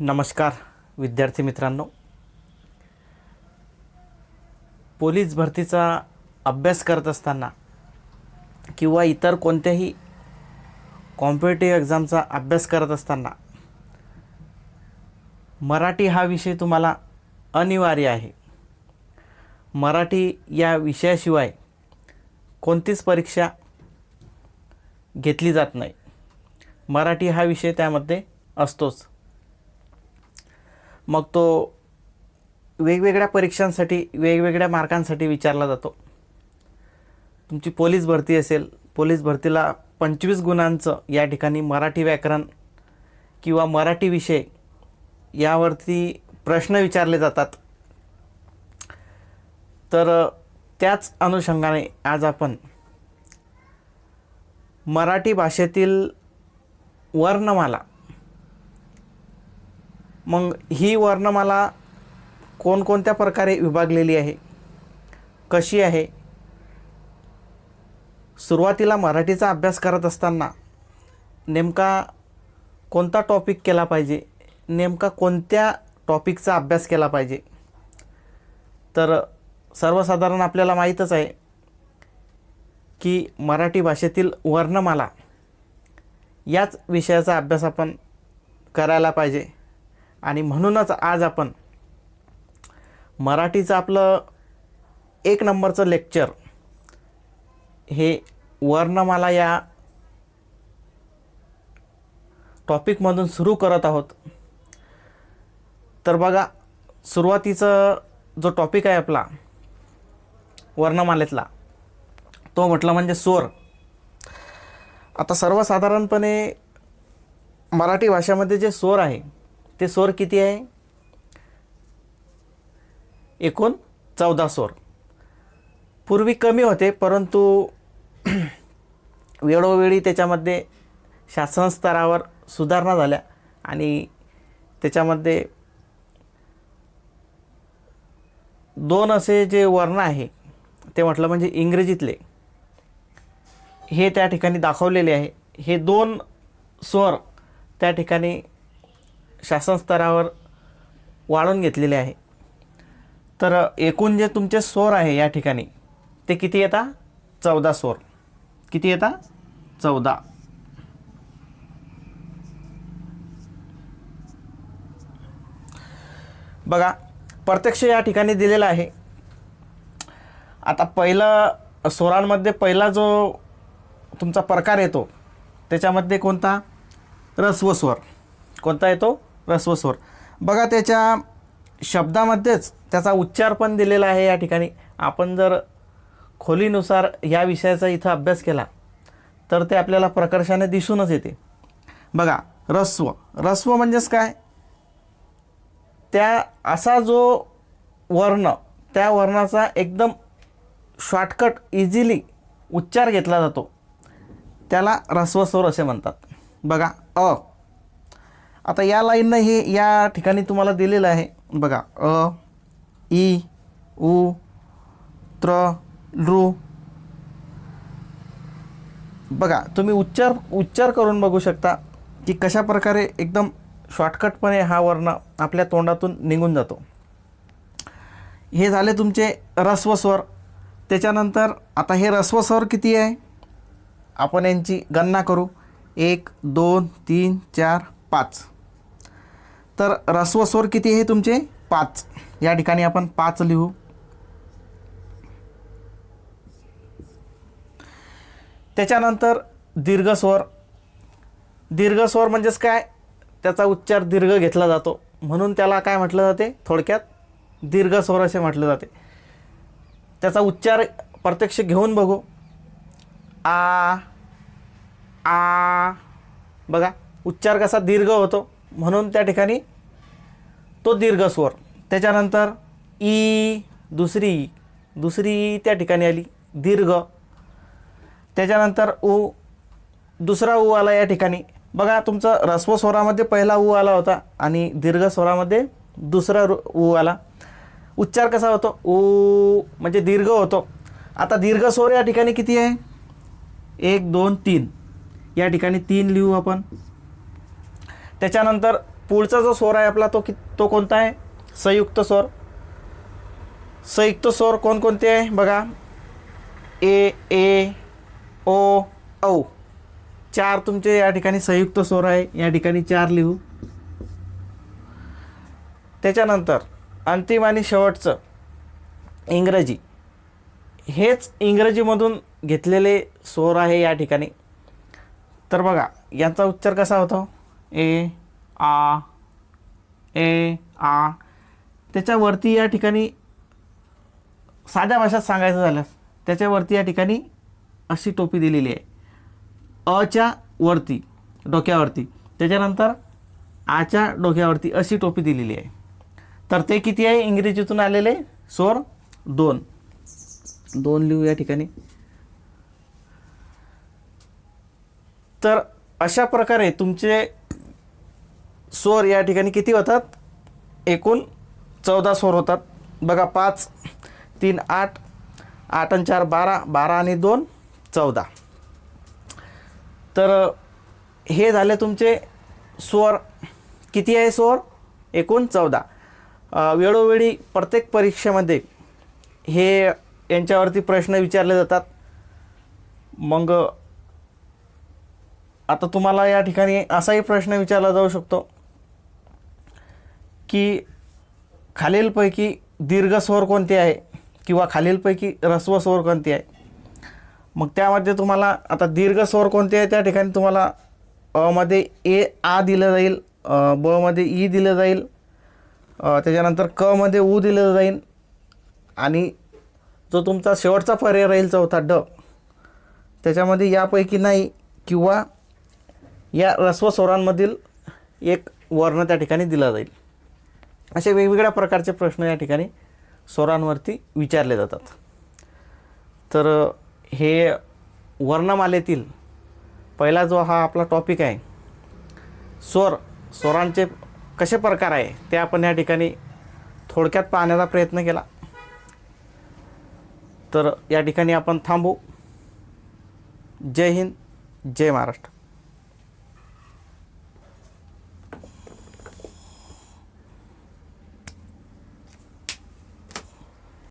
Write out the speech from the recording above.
नमस्कार विद्यार्थी मित्रांनो. पोलीस भरतीचा अभ्यास करत असताना किंवा इतर कोणत्याही कॉम्पिटेटिव्ह एक्झामचा अभ्यास करत असताना मराठी हा विषय तुम्हाला अनिवार्य आहे. मराठी या विषयाशिवाय कोणतीच परीक्षा घेतली जात नाही. मराठी हा विषय त्यामध्ये असतोच. मग तो वेगवेगळ्या परीक्षांसाठी वेगवेगळ्या मार्कांसाठी विचारला जातो. तुमची पोलीस भरती असेल पोलीस भरतीला पंचवीस गुणांचं या ठिकाणी मराठी व्याकरण किंवा मराठी विषय यावरती प्रश्न विचारले जातात. तर त्याच अनुषंगाने आज आपण मराठी भाषेतील वर्णमाला मग ही वर्णमाला कोणकोणत्या प्रकारे विभागलेली आहे? कशी आहे? सुरुवातीला मराठीचा अभ्यास करत असताना नेमका कोणता टॉपिक केला पाहिजे? नेमका कोणत्या टॉपिकचा अभ्यास केला पाहिजे? तर सर्वसाधारण आपल्याला माहीतच आहे की मराठी भाषेतील वर्णमाला याच विषयाचा अभ्यास आपण करायला पाहिजे. आणि म्हणूनच आज आपण मराठीचं आपलं एक नंबरचं लेक्चर हे वर्णमाला या टॉपिकमधून सुरू करत आहोत. तर बघा सुरुवातीचं जो टॉपिक आहे आपला वर्णमालेतला तो म्हटलं म्हणजे स्वर. आता सर्वसाधारणपणे मराठी भाषेमध्ये जे स्वर आहे ते स्वर किती आहे? एकूण चौदा स्वर. पूर्वी कमी होते परंतु वेळोवेळी त्याच्यामध्ये शासन स्तरावर सुधारणा झाल्या आणि त्याच्यामध्ये दोन असे जे वर्ण आहे ते म्हटलं म्हणजे इंग्रजीतले. हे त्या ठिकाणी दाखवलेले आहे. हे दोन स्वर त्या ठिकाणी शासन स्तरावर वाढून घेतलेले आहे. तर एकूण जे तुमचे स्वर आहे या ठिकाणी ते किती येता? चौदा स्वर. किती येता? चौदा. बघा प्रत्यक्ष या ठिकाणी दिलेला आहे. आता पहिलं स्वरांमध्ये पहिला जो तुमचा प्रकार येतो त्याच्यामध्ये कोणता? रस्व स्वर कोणता येतो? ऱ्हस्वस्वर बघा त्याच्या शब्दामध्येच त्याचा उच्चार पण दिलेला आहे या ठिकाणी. आपण जर खोलीनुसार या विषयाचा इथं अभ्यास केला तर ते आपल्याला प्रकर्षाने दिसूनच येते. बघा रस्व रस्व म्हणजेच काय? त्या असा जो वर्ण त्या वर्णाचा एकदम शॉर्टकट इझिली उच्चार घेतला जातो. त्याला रस्वस्वर असे म्हणतात. बघा अ. आता या लाईननं हे या ठिकाणी तुम्हाला दिलेलं आहे. बघा अ ई उ त्र लृ. बघा तुम्ही उच्चार उच्चार करून बघू शकता की कशा प्रकारे एकदम शॉर्टकटपणे हा वर्ण आपल्या तोंडातून निघून जातो. हे झाले तुमचे रस्वस्वर त्याच्यानंतर आता हे रस्वस्वर किती आहे? आपण यांची गणना करू. एक दोन तीन चार पाच. तर रस्वस्वर किती आहे तुमचे? पाच. या ठिकाणी आपण पाच लिहू. त्याच्यानंतर दीर्घस्वर. दीर्घस्वर म्हणजेच काय? त्याचा उच्चार दीर्घ घेतला जातो. म्हणून त्याला काय म्हटलं जाते? थोडक्यात दीर्घस्वर असे म्हटलं जाते. त्याचा उच्चार प्रत्यक्ष घेऊन बघू. आ आ बघा. उच्चार कसा दीर्घ होतो? म्हणून त्या ठिकाणी तो दीर्घ स्वर. त्याच्यानंतर ई दुसरी ई दुसरी ई त्या ठिकाणी आली दीर्घ. त्याच्यानंतर ऊ दुसरा ऊ आला या ठिकाणी. बघा तुमचं रस्व स्वरामध्ये पहिला ऊ आला होता आणि दीर्घ स्वरामध्ये दुसरा रु- आला. उच्चार कसा होतो? ऊ म्हणजे दीर्घ होतो. आता दीर्घ स्वर या ठिकाणी किती आहे? एक दोन तीन. या ठिकाणी तीन लिहू आपण. त्याच्यानंतर पुढचा जो स्वर आहे आपला तो कि तो कोणता आहे? संयुक्त स्वर. संयुक्त स्वर कोणकोणते आहे? बघा. ए ए ओ औ. चार तुमचे या ठिकाणी संयुक्त स्वर आहे. या ठिकाणी चार लिहू. त्याच्यानंतर अंतिम आणि शेवटचं इंग्रजी. हेच इंग्रजीमधून घेतलेले स्वर आहे या ठिकाणी. तर बघा यांचा उच्चार कसा होतो? ए आ ए आ. त्याच्यावरती या ठिकाणी साध्या भाषेत सांगायचं झाल्यास त्याच्यावरती या ठिकाणी अशी टोपी दिलेली आहे. अच्या वरती डोक्यावरती. त्याच्यानंतर आच्या डोक्यावरती अशी टोपी दिलेली आहे. तर ते किती आहे? इंग्रजीतून आलेले सोर दोन. दोन लिहू या ठिकाणी. तर अशा प्रकारे तुमचे स्वर या ठिकाणी किती होतात? एकूण चौदा स्वर होतात. बघा पाच तीन आठ आठ आणि चार बारा बारा आणि दोन चौदा. तर हे झाले तुमचे स्वर. किती आहे स्वर? एकूण चौदा. वेळोवेळी प्रत्येक परीक्षेमध्ये हे यांच्यावरती प्रश्न विचारले जातात. मग आता तुम्हाला या ठिकाणी असाही प्रश्न विचारला जाऊ शकतो. की खालीलपैकी दीर्घ स्वर कोणते आहे किंवा खालीलपैकी ऱ्हस्व स्वर कोणते आहे? मग त्यामध्ये तुम्हाला आता दीर्घ स्वर कोणते आहे त्या ठिकाणी तुम्हाला अमध्ये ए आ दिलं जाईल बमध्ये ई दिलं जाईल त्याच्यानंतर कमध्ये ऊ दिलं जाईल आणि जो तुमचा शेवटचा पर्याय राहील चौथा ड त्याच्यामध्ये यापैकी नाही किंवा या ऱ्हस्व स्वरांमधील एक वर्ण त्या ठिकाणी दिला जाईल. असे वेगवेगळ्या प्रकारचे प्रश्न या ठिकाणी स्वरांवरती विचारले जातात. तर हे वर्णमालेतील पहिला जो हा आपला टॉपिक आहे स्वर स्वरांचे कसे प्रकार आहे ते आपण या ठिकाणी थोडक्यात पाहण्याचा प्रयत्न केला. तर या ठिकाणी आपण थांबू. जय हिंद जय महाराष्ट्र.